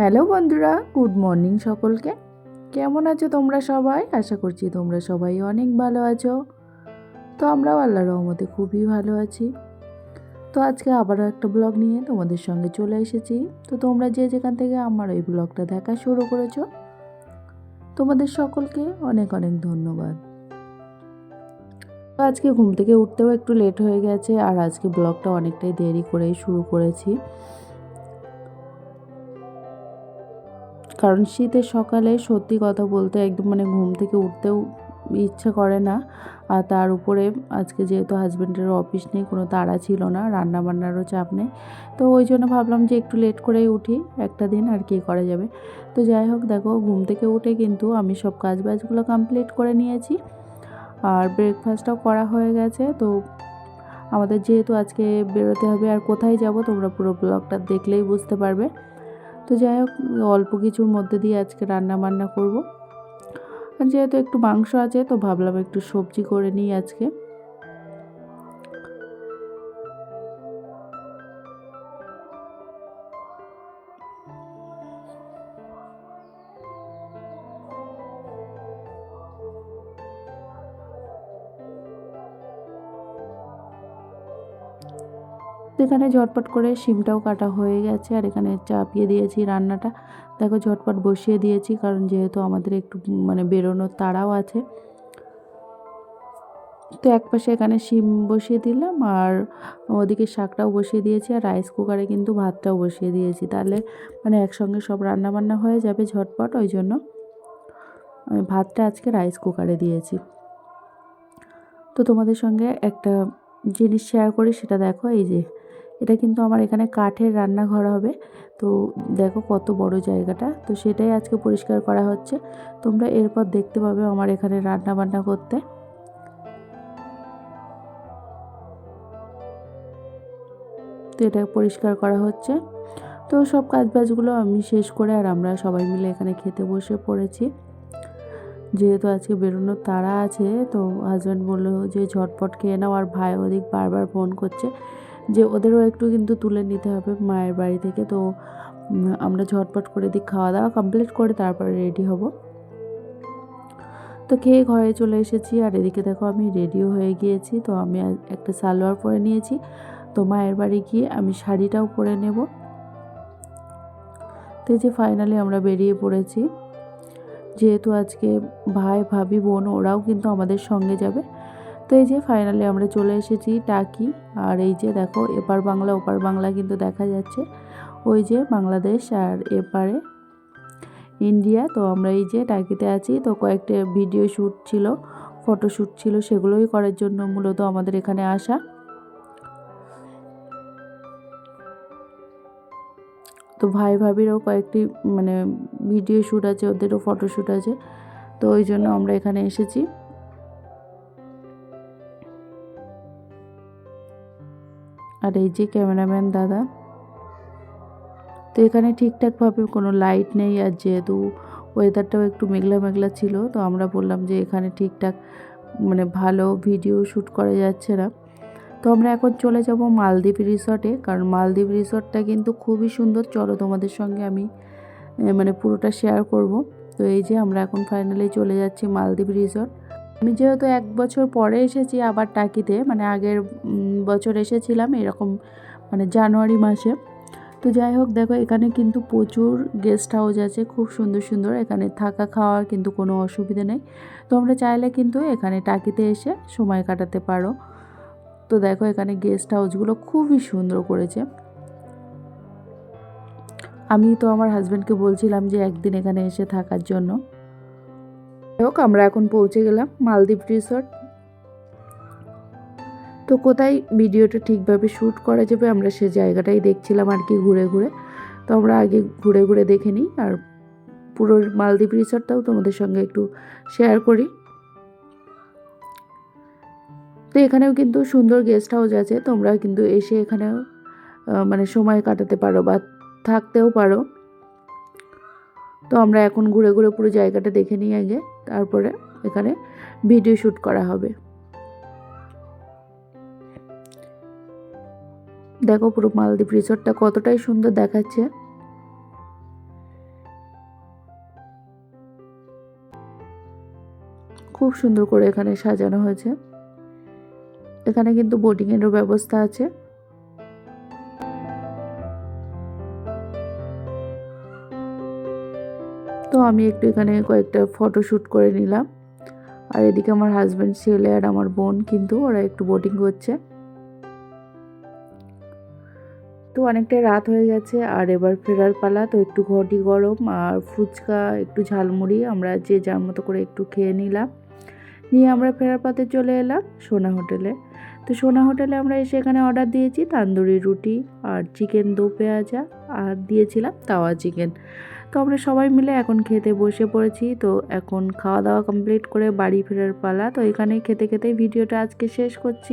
Hello বন্ধুরা, good morning সকলকে। কেমন আছো তোমরা সবাই? আশা করছি তোমরা সবাই অনেক ভালো আছো। তো আমরাও আল্লাহ রহমতে খুবই ভালো আছি। তো আজকে আবারও একটা ব্লগ নিয়ে তোমাদের সঙ্গে চলে এসেছি। তো তোমরা যে যেখান থেকে আমার এই ব্লগটা দেখা শুরু করেছ, তোমাদের সকলকে অনেক অনেক ধন্যবাদ। তো আজকে ঘুম থেকে উঠতেও একটু লেট হয়ে গেছে, আর আজকে ব্লগটা অনেকটাই দেরি করেই শুরু করেছি। কারণ শীতের সকালে সত্যি কথা বলতে একদম মানে ঘুম থেকে উঠতেও ইচ্ছা করে না। আর তার উপরে আজকে যেহেতু হাজব্যান্ডের অফিস নেই, কোনো তাড়া ছিল না রান্না বান্নারও চাপ নেই। তো ওই জন্য ভাবলাম যে একটু লেট করেই উঠি, একটা দিন আর কি করা যাবে। তো যাই হোক, দেখো ঘুম থেকে উঠে কিন্তু আমি সব কাজ বাজগুলো কমপ্লিট করে নিয়েছি। আর ব্রেকফাস্টটাও করা হয়ে গেছে। তো আমাদের যেহেতু আজকে বেরোতে হবে আর কোথায় যাব, তোমরা পুরো ব্লগটা দেখলেই বুঝতে পারবে। তো যাই হোক, অল্প কিছুর মধ্যে দিয়ে আজকে রান্না বান্না করব। আর যেহেতু একটু মাংস আছে, তো ভাবলাম একটু সবজি করে নিই আজকে। এখানে ঝটপট করে সিমটাও কাটা হয়ে গেছে আর এখানে চাপিয়ে দিয়েছি রান্নাটা। দেখো ঝটপট বসিয়ে দিয়েছি কারণ যেহেতু আমাদের একটু মানে বেরোনোর তাড়াও আছে। তো এক পাশে এখানে শিম বসিয়ে দিলাম আর ওদিকে শাকটাও বসিয়ে দিয়েছি আর রাইস কুকারে কিন্তু ভাতটাও বসিয়ে দিয়েছি। তাহলে মানে একসঙ্গে সব রান্না বান্না হয়ে যাবে ঝটপট, ওই জন্য আমি ভাতটা আজকে রাইস কুকারে দিয়েছি। তো তোমাদের সঙ্গে একটা জিনিস শেয়ার করি, সেটা দেখো, এই যে, এটা কিন্তু আমার এখানে কাঠের রান্নাঘর হবে। তো দেখো কত বড় জায়গাটা। তো সেটাই আজকে পরিষ্কার করা হচ্ছে। তোমরা এরপর দেখতে পাবে আমার এখানে রান্না বান্না করতে। তো এটা পরিষ্কার করা হচ্ছে। তো সব কাজ বাজগুলো আমি শেষ করে আর আমরা সবাই মিলে এখানে খেতে বসে পড়েছি। যেহেতু আজকে বেরোনোর তাড়া আছে, তো হাজব্যান্ড বলল যে ঝটপট খেয়ে নাও। আর ভাই ওদিক বারবার ফোন করছে যে ওদেরও একটু কিন্তু তুলে নিতে হবে মায়ের বাড়ি থেকে। তো আমরা ঝটপট করে দিই খাওয়া দাওয়া কমপ্লিট করে তারপরে রেডি হব। তো খেয়ে ঘরে চলে এসেছি। আর এদিকে দেখো আমি রেডিও হয়ে গিয়েছি। তো আমি একটা সালোয়ার পরে নিয়েছি। তো মায়ের বাড়ি গিয়ে আমি শাড়িটাও পরে নেব। তো যে ফাইনালি আমরা বেরিয়ে পড়েছি। যেহেতু আজকে ভাই, ভাবি, বোন, ওরাও কিন্তু আমাদের সঙ্গে যাবে। তো এই যে ফাইনালি আমরা চলে এসেছি টাকি। আর এই যে দেখো, এপার বাংলা, ওপার বাংলা কিন্তু দেখা যাচ্ছে। ওই যে বাংলাদেশ আর এপারে ইন্ডিয়া। তো আমরা এই যে টাকিতে আছি। তো কয়েকটা ভিডিও শ্যুট ছিল ফটোশ্যুট ছিল, সেগুলোই করার জন্য মূলত আমাদের এখানে আসা। তো ভাই ভাবিরও কয়েকটি মানে ভিডিও শ্যুট আছে, ওদেরও ফটোশ্যুট আছে। তো ওই জন্য আমরা এখানে এসেছি। আর এই যে ক্যামেরাম্যান দাদা। তো এখানে ঠিকঠাকভাবে কোনো লাইট নেই, আর যেহেতু ওয়েদারটাও একটু মেঘলা মেঘলা ছিল, তো আমরা বললাম যে এখানে ঠিকঠাক মানে ভালো ভিডিও শ্যুট করা যাচ্ছে না। তো আমরা এখন চলে যাব মালদ্বীপ রিসর্টে, কারণ মালদ্বীপ রিসর্টটা কিন্তু খুবই সুন্দর। চলো তোমাদের সঙ্গে আমি মানে পুরোটা শেয়ার করব। তো এই যে আমরা এখন ফাইনালি চলে যাচ্ছি মালদ্বীপ রিসর্ট। আমি যেহেতু এক বছর পরে এসেছি আবার টাকিতে মানে আগের বছর এসেছিলাম এরকম মানে জানুয়ারি মাসে। তো যাই হোক, দেখো এখানে কিন্তু প্রচুর গেস্ট হাউস আছে, খুব সুন্দর সুন্দর। এখানে থাকা খাওয়ার কিন্তু কোনো অসুবিধা নেই। তোমরা চাইলে কিন্তু এখানে টাকিতে এসে সময় কাটাতে পারো। তো দেখো এখানে গেস্ট হাউসগুলো খুবই সুন্দর করেছে। আমি তো আমার হাজব্যান্ডকে বলছিলাম যে একদিন এখানে এসে থাকার জন্য। হোক, আমরা এখন পৌঁছে গেলাম মালদ্বীপ রিসর্ট তো কোথায় ভিডিওটা ঠিকভাবে শ্যুট করা যাবে আমরা সে জায়গাটাই দেখছিলাম আর কি ঘুরে ঘুরে। তো আমরা আগে ঘুরে ঘুরে দেখে নিই আর পুরো মালদ্বীপ রিসর্টটাও তোমাদের সঙ্গে একটু শেয়ার করি। তো এখানেও কিন্তু সুন্দর গেস্ট হাউস আছে। তোমরা কিন্তু এসে এখানেও মানে সময় কাটাতে পারো বা থাকতেও পারো। তো আমরা এখন ঘুরে ঘুরে পুরো জায়গাটা দেখে নিই আগে, তারপরে এখানে ভিডিও শ্যুট করা হবে। দেখো পুরো মালদ্বীপ রিসোর্টটা কতটাই সুন্দর দেখাচ্ছে। খুব সুন্দর করে এখানে সাজানো হয়েছে। এখানে কিন্তু বোটিংয়েরও ব্যবস্থা আছে। তো আমি একটু এখানে কয়েকটা ফটো শ্যুট করে নিলাম। আর এদিকে আমার হাজব্যান্ড ছেলে আর আমার বোন কিন্তু ওরা একটু বোটিং করছে। তো অনেকটাই রাত হয়ে গেছে, আর এবার ফেরার পালা, তো একটু ঘটি গরম আর ফুচকা, একটু ঝালমুড়ি আমরা যে যার মতো করে একটু খেয়ে নিলাম। নিয়ে আমরা ফেরার পথে চলে এলাম সোনা হোটেলে। তো সোনা হোটেলে আমরা এসে এখানে অর্ডার দিয়েছি তান্দুরি রুটি আর চিকেন দো পেঁয়াজা আর দিয়েছিলাম তাওয়া চিকেন তো আমরা সবাই মিলে এখন খেতে বসে পড়েছি, তো এখন খাওয়া দাওয়া কমপ্লিট করে বাড়ি ফেরার পালা। তো এখানে খেতে খেতে ভিডিওটা আজকে শেষ করছি।